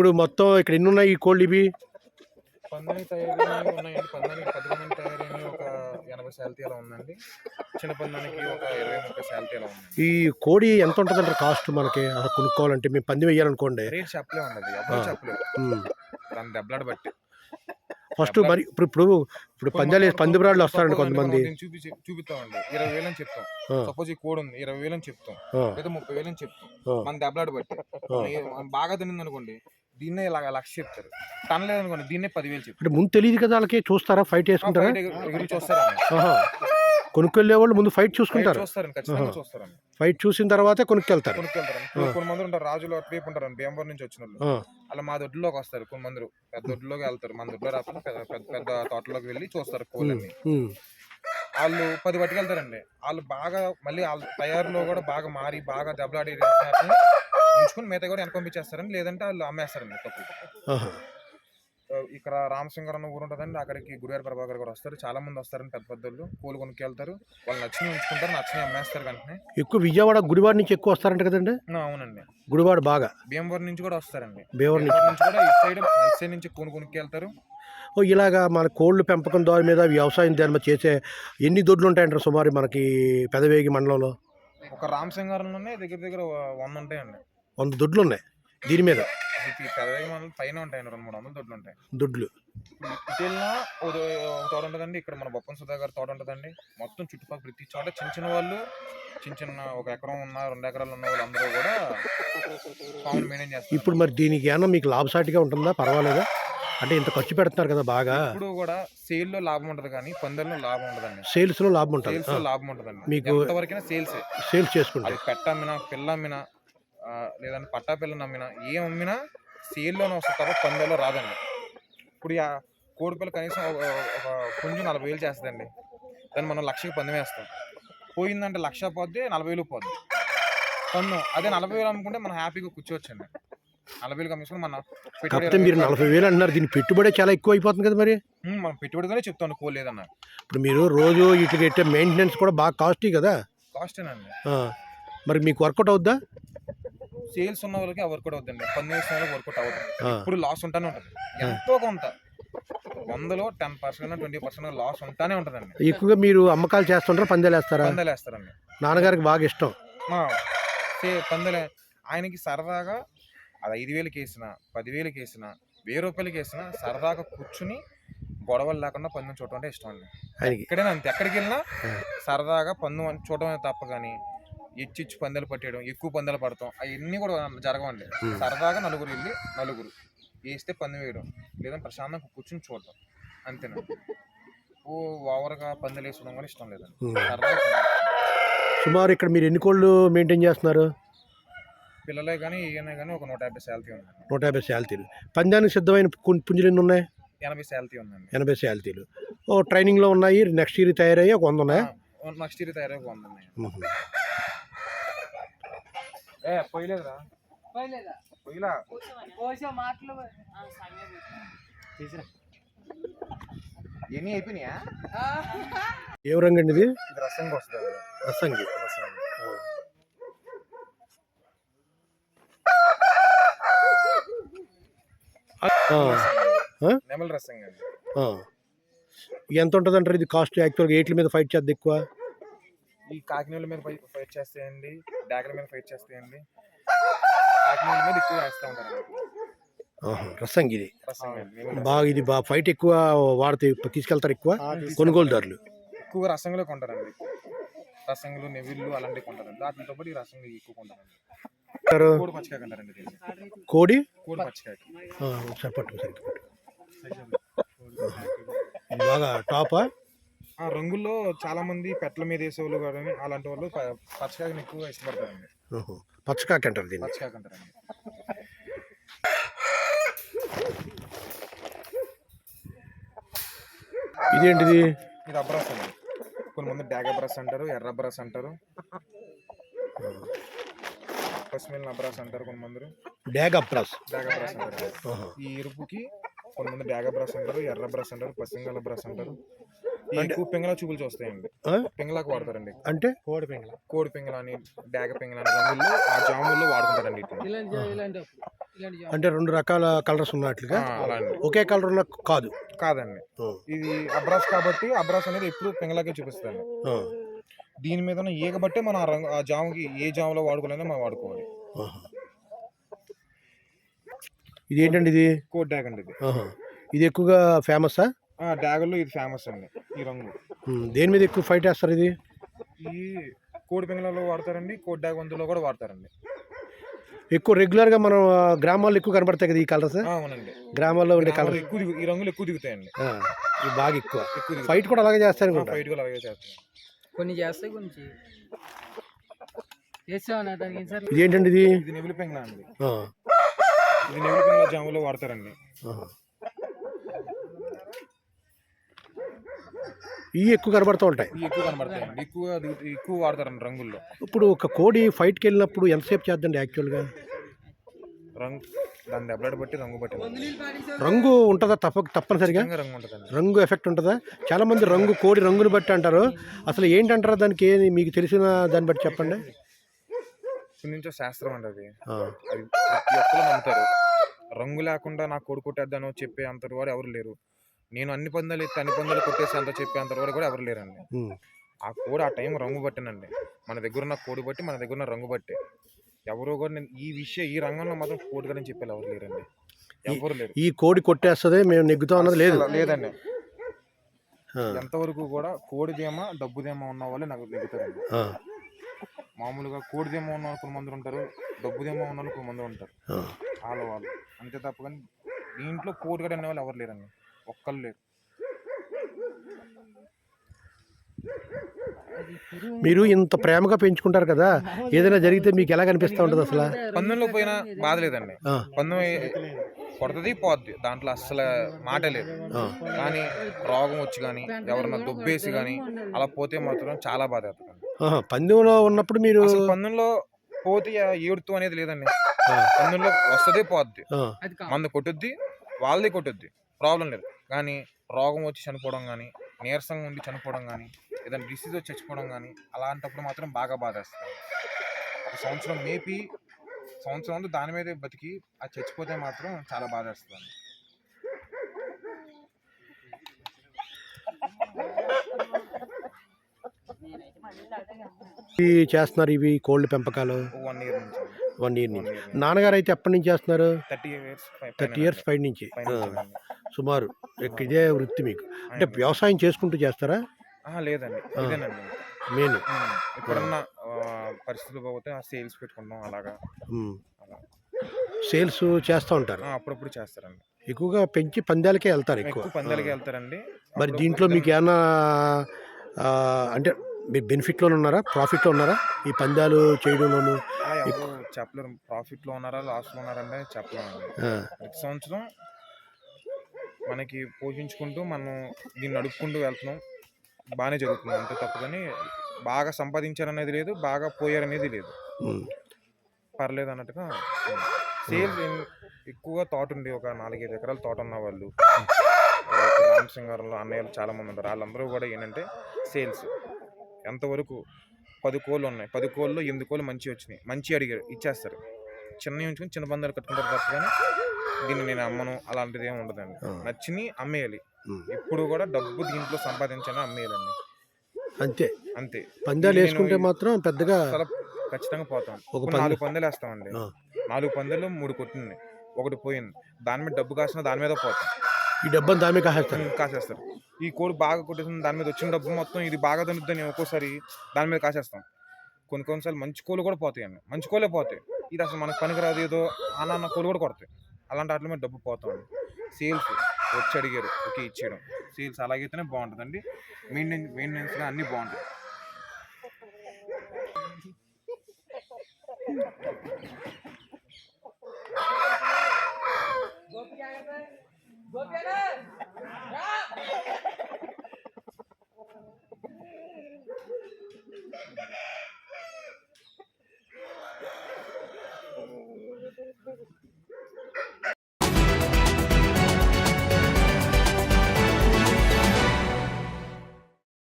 ఇప్పుడు మొత్తం ఇక్కడ ఎన్ని ఉన్నాయి ఈ కోళ్ళు ఇవి? ఉన్నాయండి. పందానికి పందానికి తయారైనవి ఒక ఎనభై శాలరీ అలా ఉందండి. చిన్న పందానికి ఒక ఇరవై ముప్పై అలా ఉంది ఈ కోడి ఎంత ఉంటుందంటారు కాస్ట్ మనకి? అసలు కొనుక్కోవాలంటే మేము పంది వేయాలనుకోండి. రేట్ చెప్పలేము అండి ఎవరు చెప్పలేము. దాని దెబ్బలాడ బట్టి. ఫస్ట్ మరి ఇప్పుడు ఇప్పుడు ఇప్పుడు పందాలు వేసి పంది బ్రాడ్లు వస్తారండి కొంతమంది. చూపిస్తామండి. ఇరవై వేలు అని చెప్తాం. సపోజ్ ఈ కోడ్ ఉంది ఇరవై వేలు అని చెప్తాం. లేదా ముప్పై వేలు అని చెప్తాం. మన దెబ్బలాడ బట్టి. బాగా తినింది అనుకోండి దీన్నే ఇలాగ లక్ష చెప్తారు తనలేదు అనుకోండి దీన్నే పదివేలు చెప్తారు అంటే ముందు తెలియదు కదా వాళ్ళకి చూస్తారా ఫైట్ వేసుకుంటారా చూస్తారండి ఆహా. కొనుక్కెళ్ళే వాళ్ళు ముందు ఫైట్ చూసుకుంటారు. ఫైట్ చూసిన తర్వాతే కొనుక్కెళ్తారు. కొనుక్కెళ్తారండి ఇప్పుడు కొన్ని మంది ఉంటారు రాజులు అటువైపు ఉంటారండి భీమవరం నుంచి వచ్చిన వాళ్ళు. అలా మా దొడ్లోకి వస్తారు కొన్ని మంది పెద్ద దొడ్లోకి వెళ్తారు మన దొడ్లో రాకుండా పెద్ద పెద్ద తోటలోకి వెళ్ళి చూస్తారు కోళ్ళని. వాళ్ళు పది పట్టుకెళ్తారండి. వాళ్ళు బాగా మళ్ళీ వాళ్ళ తయారులో కూడా బాగా మారి బాగా దెబ్బలాడి ఉంచుకుని మిగతా కూడా వెనక పంపించేస్తారండి లేదంటే వాళ్ళు అమ్మేస్తారండి తప్పు. ఇక్కడ రామసింగర్ అన్న ఊరు ఉంటుందండి అక్కడికి గురువారి ప్రభాకర్ గారు వస్తారు. చాలా మంది వస్తారండి పెద్ద పెద్దలు కోళ్ళు కొనుక్కెళ్తారు. వాళ్ళు నచ్చిన ఉంచుకుంటారు నచ్చిన అమ్మేస్తారు వెంటనే. ఎక్కువ విజయవాడ గుడివాడ నుంచి ఎక్కువ వస్తారంట కదండి? అవునండి. గుడివాడ బాగా. భీమవరం నుంచి కూడా వస్తారండి. భీమవరం నుంచి. కూడా ఇటు సైడ్ ఇటు సైడ్ నుంచి కొను కొనుక్కెళ్తారు. ఓ ఇలాగా మన కోళ్ళు పెంపకం దాని మీద వ్యవసాయం దాని మీద చేసే ఎన్ని దొడ్లు ఉంటాయంటారు సుమారు మనకి పెదవేగి మండలంలో? ఒక రామసింగారంలోనే దగ్గర దగ్గర వంద ఉంటాయండి. వంద దొడ్లు ఉన్నాయి దీని మీద. పెదవేగి మండలం పైన ఉంటాయండి రెండు మూడు వందల దొడ్లు ఉంటాయి. దొడ్లు. ఇటు వెళ్ళినా ఒక ఒక తోట ఉంటుందండి ఇక్కడ మన బొప్పన్ సుధా గారి తోట ఉంటుందండి. మొత్తం చుట్టుపక్కల ప్రతి చోట చిన్న చిన్న వాళ్ళు చిన్న చిన్న ఒక ఎకరం ఉన్న రెండు ఎకరాలు ఉన్న వాళ్ళు అందరూ కూడా ఫామ్ మెయింటైన్ చేస్తారు. ఇప్పుడు మరి దీనికి ఏమన్నా మీకు లాభసాటిగా ఉంటుందా? పర్వాలేదా? అంటే ఇంత ఖర్చు పెడుతున్నారు కదా బాగా. ఇప్పుడు కూడా సేల్లో లాభం ఉంటది కానీ పందెల్లో లాభం ఉండదండి. సేల్స్లో లాభం ఉంటుంది. సేల్స్లో లాభం ఉంటదండి. మీకు- ఎంతవరకైనా సేల్స్ సేల్స్ చేసుకుంటే. అది పెట్ట అమ్మినా పిల్ల అమ్మినా లేదంటే పట్టా పిల్లని అమ్మినా ఏం అమ్మినా సేల్లోనే వస్తుంది తప్ప పందెల్లో రాదండి. ఇప్పుడు ఆ కోడి పిల్ల కనీసం ఒక పుంజు నలభై వేలు చేస్తుందండి. దాన్ని మనం లక్షకి పందెం వేస్తాం. పోయిందంటే లక్ష పోద్ది నలభై వేలు పోద్ది. పన్ను అదే నలభై వేలు అమ్ముకుంటే మనం హ్యాపీగా కూర్చోవచ్చండి. నలభై వేలు కమిషన్ మన కాకపోతే మీరు నలభై వేలు అంటున్నారు దీని పెట్టుబడే చాలా ఎక్కువ అయిపోతుంది కదా మరి? మనం పెట్టుబడిగానే చెప్తాను కోలేదన్న ఇప్పుడు మీరు రోజు ఇటు పెట్టే మెయింటెనెన్స్ కూడా బాగా కాస్ట్లీ కదా? కాస్టేనండి మరి మీకు వర్కౌట్ అవుద్దా? సేల్స్ ఉన్న వాళ్ళకి వర్కౌట్ అవుతుంది పన్ను వేసిన వాళ్ళకి వర్కౌట్ అవుతుంది. ఇప్పుడు లాస్ ఉంటానే ఉంటుంది. ఎంతో కొంత. వందలో ten percent twenty percent loss ఉంటానే ఉంటుందండి. ఎక్కువగా మీరు అమ్మకాలు చేస్తుంటారా పందాలు వేస్తారా? పందాలు వేస్తారండి నాన్నగారికి బాగా ఇష్టం. పందెలే. ఆయనకి సరదాగా అది ఐదు వేలకి వేసిన పదివేలకి వేసిన వెయ్యి రూపాయలకి వేసిన సరదాగా కూర్చుని గొడవలు లేకుండా పందెం చూడటం అంటే ఇష్టం అండి. ఎక్కడైనా అంతే. ఎక్కడికి వెళ్ళినా. సరదాగా పందెం అని చూడటమే తప్ప కానీ ఇచ్చిచ్చి పందాలు పట్టేయడం ఎక్కువ పందాలు పడతాం అవన్నీ కూడా జరగవండి. సరదాగా నలుగురు వెళ్ళి నలుగురు వేస్తే పందెం వేయడం లేదా ప్రశాంతంగా కూర్చుని చూడటం అంతేనండి ఓ ఓవర్గా పందెలు వేసుకోవడం కూడా ఇష్టం లేదండి. సరదాగా. సుమారు ఇక్కడ మీరు ఎన్ని కోళ్ళు మెయింటైన్ చేస్తున్నారు? పిల్లలే కానీ ఈయన కానీ ఒక నూట యాభై శాలరీ ఉందండి నూట యాభై శాలతీలు పందానికి సిద్ధమైన పు- పుంజులు ఎన్ని ఉన్నాయి? ఎనభై శాలరీ ఉందండి. ఎనభై శాలతీలు ఓ ట్రైనింగ్లో ఉన్నాయి నెక్స్ట్ ఇయర్ తయారయ్యి ఒక వంద ఉన్నాయా? నెక్స్ట్ ఇయర్ తయారై ఉందండి ఉహు. ఏ పోయలేదురా. పోయలేదా? పోయిలా? పోసే మాటలు ఆ, సంగతి. ఎన్ని అయిపోయినాయా? ఏ రంగు అండి ఇది? రసంగా వస్తుంది. రసంగి. రసం ఆ, ఆ? నెమల రసంగా అండి. ఎంత ఉంటుంది అంటారు ఇది? కాస్ట్ యాక్చువల్గా ఎయిట్ల మీద ఫైట్ చేద్దాం ఎక్కువ? ఈ కాకినీళ్ళ మీద ఫైట్ చేస్తాయండి. డాగల మీద ఫైట్ చేస్తాయండి. కాకినీళ్ళ మీద ఎక్కువ వేస్తూ ఉంటారు రసంగి ఇది. బాగా ఇది బాగా ఫైట్ ఎక్కువ వాడితే తీసుకెళ్తారు ఎక్కువ? కొనుగోలుదారులు. ఎక్కువ రసంగులే కొంటారండి. రసంగులు నెవిళ్ళు అలాంటివి కొంటారండి. వాటితో పాటు ఈ రసంగులు ఎక్కువ కొంటారండి. కోడి పచ్చికాయ అంటారండి దీన్ని కోడి? కోడి పచ్చికాయ. ఒకసారి పట్టు బాగా టాపా? ఆ రంగుల్లో చాలా మంది పెట్ల మీద వేసేవాళ్ళు కానీ అలాంటి వాళ్ళు పచ్చికాయని ఎక్కువ ఇష్టపడతారండి. ఆహా. పచ్చకాకి అంటారు దీన్ని. పచ్చికాయ అంటారండి ఇదేంటిది? ఇది అబ్రాస్ అండి. కొన్ని మంది డాగ బ్రస్ అంటారు ఎర్ర బ్రస్ అంటారు. పశ్చిమ అబ్రాస్ అంటారు కొంతమంది. డాగ్ అప్రాస్ డాగ బ్రస్ అంటారు. ఈ ఎరుపుకి కొంతమంది డాగ బ్రస్ అంటారు ఎర్ర బ్రస్ అంటారు పశ్చిమ బ్రస్ అంటారు. ఎక్కువ పింగళ చూపులు చూస్తాయండి? పింగళాకు వాడతారండి. అంటే? కోడి పింగళ. కోడి పింగళ అని డాగ పింగళ అని రంగుల్లో ఆ జాముల్లో వాడుకుంటారండి. అంటే రెండు రకాల కలర్స్ ఉన్నట్లుగా? ఒకే కలర్ ఉన్న కాదు? కాదండి. ఇది అబ్రాస్ కాబట్టి అబ్రాస్ అనేది ఎప్పుడు పింగళాకే చూపిస్తుంది ఆ, దీని మీద ఈగ బట్టే మనం ఆ రంగు ఆ జాముకి ఏ జాములో వాడుకోవాలన్నా మనం వాడుకోవాలి. ఇది ఏంటండి ఇది? కోట్ డ్యాగ్ అండి ఇది. ఇది ఎక్కువగా ఫేమసా ఆ, డ్యాగుల్లో ఇది ఫేమస్ అండి ఈ రంగు. దేని మీద ఎక్కువ ఫైట్ వేస్తారు ఇది? ఈ కోడి పింగళాలో వాడతారండి కోట్ డ్యాగ్ వంతులో కూడా వాడతారండి. ఎక్కువ రెగ్యులర్గా మనం ఆ, గ్రామాల్లో ఎక్కువ కనబడతాయి కదా ఈ కలర్స్ ఆ, అవునండి. గ్రామాల్లో ఉండే కలర్స్ ఎక్కువ దిగు ఈ రంగులు ఎక్కువ దిగుతాయండి. ఇవి బాగా ఎక్కువ. ఎక్కువ దిగుతాయి. ఫైట్ కూడా అలాగే చేస్తారు ఆ, అనుకుంటా ఫైట్ కూడా అలాగే చేస్తాం కొన్ని చేస్తాయి కొన్ని చేయవు. చేస్తావా దానికి ఎన్నిసార్లు ఇది ఏంటండి ఇది? ఇది నెవిలి పింగళ అండి. ఆ, ఇది నెవిలి పింగళ జాములో వాడతారండి. ఇవి ఎక్కువ కనబడుతూ ఉంటాయి. ఇవి ఎక్కువ కనబడతాయండి. ఎక్కువ ఎక్కువ వాడతారండి రంగుల్లో. ఇప్పుడు ఒక కోడి ఫైట్కి వెళ్ళినప్పుడు ఎంతసేపు చేద్దండి యాక్చువల్గా? రంగు దాని దెబ్బలాట బట్టి రంగు బట్టి రంగు ఉంటుందా తప్ప తప్పనిసరిగా? రంగు ఉంటుందండి. రంగు ఎఫెక్ట్ ఉంటుందా? చాలా మంది రంగు కోడి రంగుని బట్టి అంటారు. అసలు ఏంటంటారు? దానికి ఏది మీకు తెలిసిన దాన్ని బట్టి చెప్పండి. నుంచో శాస్త్రం అండి అది. అది ప్రతి ఒక్కరు నమ్ముతారు. రంగు లేకుండా నాకు కొడుకు కొట్టేద్దాను చెప్పే అంత వారు ఎవరు లేరు. నేను అన్ని పందాలు ఎత్తి అన్ని పందాలు కొట్టేసి అంత చెప్పే అంత వరకు కూడా ఎవరు లేరండి. ఆ కోడి ఆ టైం రంగు బట్టినండి మన దగ్గర ఉన్న కోడి బట్టి మన దగ్గర ఉన్న రంగు బట్టి. ఎవరో కూడా నేను ఈ విషయం ఈ రంగంలో మాత్రం కోడి గారని చెప్పేది ఎవరు లేరండి. ఎవరు లేరు. ఈ కోడి కొట్టేస్తుంది మేము నెగ్గుతాం అన్నది లేదు. లేదండి. ఎంతవరకు కూడా కోడిదేమో డబ్బుదేమో ఉన్న వాళ్ళే నాకు నెగ్గుతారండి. మామూలుగా కోడిదేమో ఉన్న వాళ్ళు కొంతమంది ఉంటారు డబ్బుదేమో ఉన్న వాళ్ళు కొంతమంది ఉంటారు. వాళ్ళ వాళ్ళు. అంతే తప్ప కానీ దీంట్లో కోడిగడ అనే వాళ్ళు ఎవరు లేరండి. ఒక్కళ్ళు లేరు మీరు ఇంత ప్రేమగా పెంచుకుంటారు కదా ఏదైనా జరిగితే మీకు ఎలా కనిపిస్తూ ఉంటుంది అసలు? పందెంలో పోయినా బాధ లేదండి. పందెం కొడుతుంది పోద్ది. దాంట్లో అస్సలు మాట లేదు. కానీ రోగం వచ్చి కానీ ఎవరన్నా దుబ్బేసి కానీ అలా పోతే మాత్రం చాలా బాధ అవుతుంది. పందెంలో ఉన్నప్పుడు మీరు అసలు పందెంలో పోతే ఆ ఏడుతూ అనేది లేదండి. పందెంలో వస్తుంది పోద్ది. మంది కొట్టుద్ది వాళ్ళది కొట్టుద్ది. ప్రాబ్లం లేదు. కానీ రోగం వచ్చి చనిపోవడం కానీ నీరసంగా ఉండి చనిపోవడం కానీ ఏదైనా డిసీజ్ వచ్చి చచ్చిపోవడం కానీ అలాంటప్పుడు మాత్రం బాగా బాధేస్తుంది ఒక సంవత్సరం మేపి సంవత్సరం అంతా దాని మీదే బతికి అది చచ్చిపోతే మాత్రం చాలా బాధేస్తుంది. ఇవి చేస్తున్నారు ఇవి కోళ్ళ పెంపకాలు? వన్ ఇయర్ నుంచి. వన్ ఇయర్ నుంచి. నాన్నగారు అయితే ఎప్పటి నుంచి చేస్తున్నారు? థర్టీ ఇయర్స్ థర్టీ ఇయర్స్ పైన నుంచి. సుమారు ఇదే వృత్తి మీకు. అంటే వ్యవసాయం చేసుకుంటూ చేస్తారా? లేదండి. ఇదేనండి. మెయిన్ ఇప్పుడున్న పరిస్థితులు పోతే ఆ సేల్స్ పెట్టుకుంటాం అలాగా. అలా. సేల్స్ చేస్తూ ఉంటారు. అప్పుడప్పుడు చేస్తారండి. ఎక్కువగా పెంచి పందాలకే వెళ్తారు ఎక్కువ. పందాలకి. వెళ్తారండి. మరి దీంట్లో మీకు ఏమన్నా అంటే మీరు బెనిఫిట్లో ఉన్నారా? ప్రాఫిట్లో ఉన్నారా? ఈ పందాలు చేయడంలోను? చెప్పలేరు. ప్రాఫిట్లో ఉన్నారా? లాస్లో ఉన్నారంటే చెప్పలేమండి. ఆ, ప్రతి సంవత్సరం మనకి పోషించుకుంటూ మనం దీన్ని నడుపుకుంటూ వెళ్తున్నాం. బాగానే జరుగుతుంది. అంతే తప్ప కానీ బాగా సంపాదించారనేది లేదు బాగా పోయారనేది లేదు. పర్లేదు అన్నట్టుగా సేల్స్ ఎక్కువగా తోట ఉంది. ఒక నాలుగైదు ఎకరాల తోట ఉన్న వాళ్ళు రామసింగారంలో అన్నయ్యలు చాలా మంది ఉంటారు. వాళ్ళందరూ కూడా ఏంటంటే సేల్స్. ఎంతవరకు పది కోళ్ళు ఉన్నాయి. పది కోళ్ళు ఎనిమిది కోళ్ళు మంచి వచ్చినాయి. మంచి అడిగారు. ఇచ్చేస్తారు. చిన్నవి ఉంచుకొని చిన్న బంధాలు కట్టుకుంటారు తప్ప కానీ దీన్ని నేను అమ్మను అలాంటిది ఏమి ఉండదండి. నచ్చిని అమ్మేయాలి. ఇప్పుడు కూడా డబ్బు దీంట్లో సంపాదించాలని అమ్మేయాలండి. అంతే. అంతే. పందాలు వేసుకుంటే మాత్రం పెద్దగా ఖచ్చితంగా పోతాం. ఒక నాలుగు పందాలు వేస్తామండి. నాలుగు పందాలు మూడు కొట్టింది. ఒకటి పోయింది. దాని మీద డబ్బు కాసిన దాని మీద పోతాం. ఈ డబ్బని దామే కాసేస్తారు. ఉమ్, కాసేస్తారు. ఈ కోడి బాగా కొట్టేసిన దాని మీద వచ్చిన డబ్బు మొత్తం ఇది బాగా తండుద్దని ఒక్కోసారి దాని మీద కాసేస్తాం. కొన్ని కొన్నిసార్లు మంచి కోళ్ళు కూడా పోతాయండి. మంచి కోళ్ళే పోతాయి. ఇది అసలు మనకు పనికిరాదు ఏదో అన్న కోళ్ళు కూడా కొడతాయి. అలాంటి వాటి మీద డబ్బు పోతామండి. సేల్స్ వచ్చి అడిగారు ఓకే ఇచ్చేయడం. సేల్స్ అలాగైతేనే బాగుంటుందండి. మెయింటెన్ మెయింటెనెన్స్గా అన్నీ బాగుంటాయి.